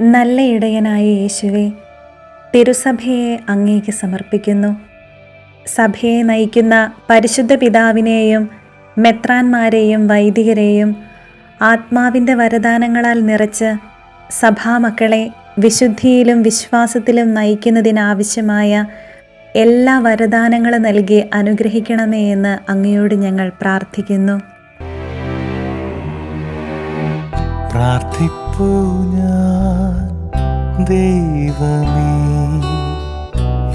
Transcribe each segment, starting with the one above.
നല്ല ഇടയനായ യേശുവെ തിരുസഭയെ അങ്ങേക്ക് സമർപ്പിക്കുന്നു. സഭയെ നയിക്കുന്ന പരിശുദ്ധ പിതാവിനെയും മെത്രാന്മാരെയും വൈദികരെയും ആത്മാവിന്റെ വരദാനങ്ങളാൽ നിറച്ച് സഭാമക്കളെ വിശുദ്ധിയിലും വിശ്വാസത്തിലും നയിക്കുന്നതിനാവശ്യമായ എല്ലാ വരദാനങ്ങളും നൽകി അനുഗ്രഹിക്കണമേ എന്ന് അങ്ങയോട് ഞങ്ങൾ പ്രാർത്ഥിക്കുന്നു. പ്രാർത്ഥിപ്പൂ ഞാൻ. ദൈവമേ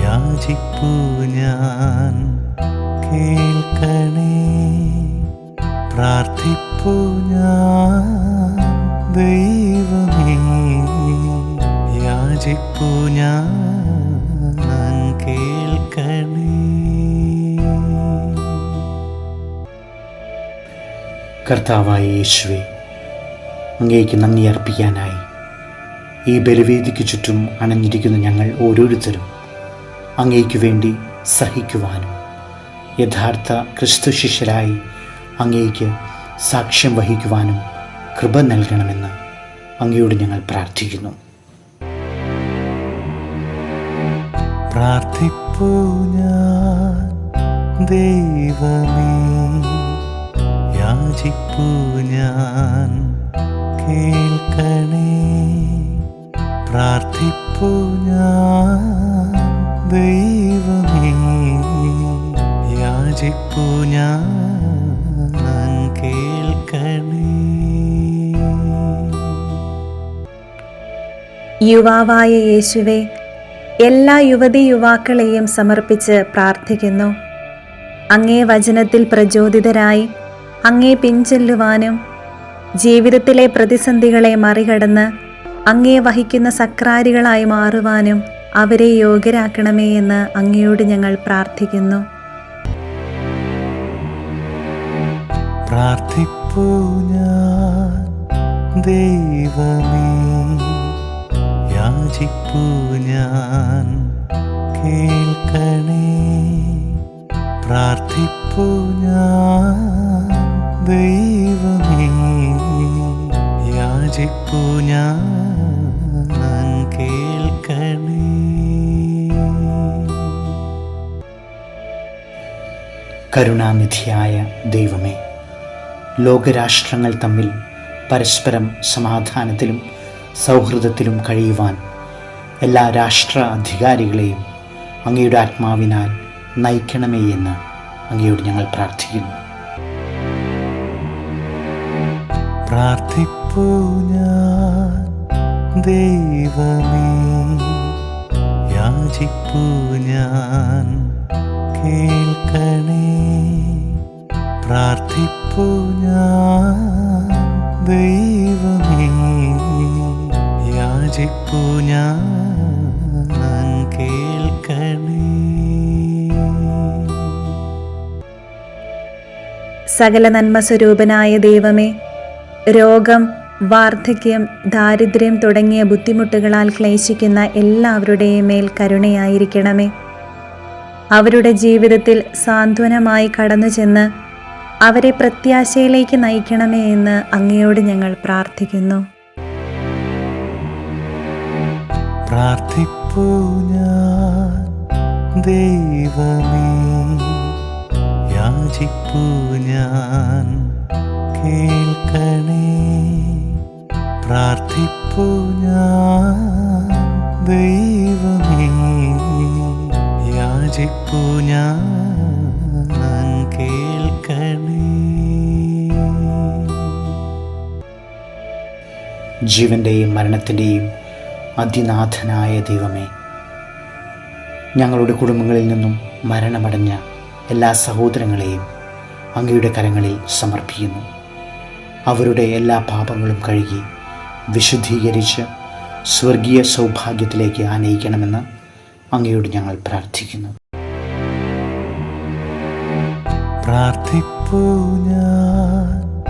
യാചിപ്പൂ ഞാൻ കേൾക്കണേ. പ്രാർത്ഥിപ്പൂ ഞാൻ ദൈവമേ യാചിപ്പൂ ഞാൻ കർത്താവായ യേശുവെ അങ്ങേക്ക് നന്ദി അർപ്പിക്കാനായി. ഈ ബലിവേദിക്ക് ചുറ്റും അണഞ്ഞിരിക്കുന്ന ഞങ്ങൾ ഓരോരുത്തരും അങ്ങേക്ക് വേണ്ടി സഹിക്കുവാനും യഥാർത്ഥ ക്രിസ്തു ശിഷ്യരായി അങ്ങേക്ക് സാക്ഷ്യം വഹിക്കുവാനും കൃപ നൽകണമെന്ന് അങ്ങയോട് ഞങ്ങൾ പ്രാർത്ഥിക്കുന്നു. ഞാൻ കേൾക്കണേ. പ്രാർത്ഥിപ്പൂ ഞാൻ ദൈവമേ. യാചിപ്പൂ ഞാൻ കേൾക്കണേ. യുവാവായ യേശുവെ എല്ലാ യുവതി യുവാക്കളെയും സമർപ്പിച്ച് പ്രാർത്ഥിക്കുന്നു. അങ്ങേ വചനത്തിൽ പ്രചോദിതരായി അങ്ങേ പിൻചെല്ലുവാനും ജീവിതത്തിലെ പ്രതിസന്ധികളെ മറികടന്ന് അങ്ങേ വഹിക്കുന്ന സക്രാരികളായി മാറുവാനും അവരെ യോഗ്യരാക്കണമേ എന്ന് അങ്ങയോട് ഞങ്ങൾ പ്രാർത്ഥിക്കുന്നു. ദൈവമേ. യാചിപ്പൂ ഞാൻ കരുണാനിധിയായ ദൈവമേ ലോകരാഷ്ട്രങ്ങൾ തമ്മിൽ പരസ്പരം സമാധാനത്തിലും സൗഹൃദത്തിലും കഴിയുവാൻ എല്ലാ രാഷ്ട്ര അധികാരികളെയും അങ്ങയുടെ ആത്മാവിനാൽ നയിക്കണമേ എന്ന് അങ്ങയോട് ഞങ്ങൾ പ്രാർത്ഥിക്കുന്നു. ദൈവമേ യാചിപ്പൂ ഞാൻ കേൾക്കണേ. പ്രാർത്ഥിപ്പു ഞാൻ ദൈവമേ. യാചിപ്പു ഞാൻ സകല നന്മ സ്വരൂപനായ ദൈവമേ രോഗം വാർദ്ധക്യം ദാരിദ്ര്യം തുടങ്ങിയ ബുദ്ധിമുട്ടുകളാൽ ക്ലേശിക്കുന്ന എല്ലാവരുടെയും മേൽ കരുണയായിരിക്കണമേ. അവരുടെ ജീവിതത്തിൽ സാന്ത്വനമായി കടന്നു ചെന്ന് അവരെ പ്രത്യാശയിലേക്ക് നയിക്കണമേ എന്ന് അങ്ങയോട് ഞങ്ങൾ പ്രാർത്ഥിക്കുന്നു. ദൈവമേ കേൾക്കണേ. പ്രാർത്ഥിപ്പൂ ഞാൻ ദൈവമേ യാചിപ്പൂ ഞാൻ കേൾക്കണേ. മരണത്തിന്റെയും അതിനാഥനായ ദൈവമേ ഞങ്ങളുടെ കുടുംബങ്ങളിൽ നിന്നും മരണമടഞ്ഞ എല്ലാ സഹോദരങ്ങളെയും അങ്ങയുടെ കരങ്ങളിൽ സമർപ്പിക്കുന്നു. അവരുടെ എല്ലാ പാപങ്ങളും കഴുകി വിശുദ്ധീകരിച്ച് സ്വർഗീയ സൗഭാഗ്യത്തിലേക്ക് ആനയിക്കണമെന്ന് അങ്ങയോട് ഞങ്ങൾ പ്രാർത്ഥിക്കുന്നു. പ്രാർത്ഥിപ്പൂ ഞാൻ.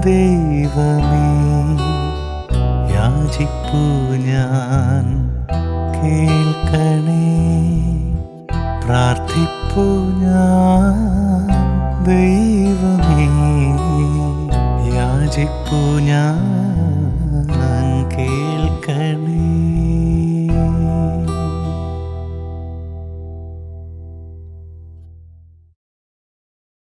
ദൈവമേ യാചിപ്പൂ ഞാൻ. കേൾക്കണേ. പ്രാർത്ഥിപ്പൂ ഞാൻ. ദൈവമേ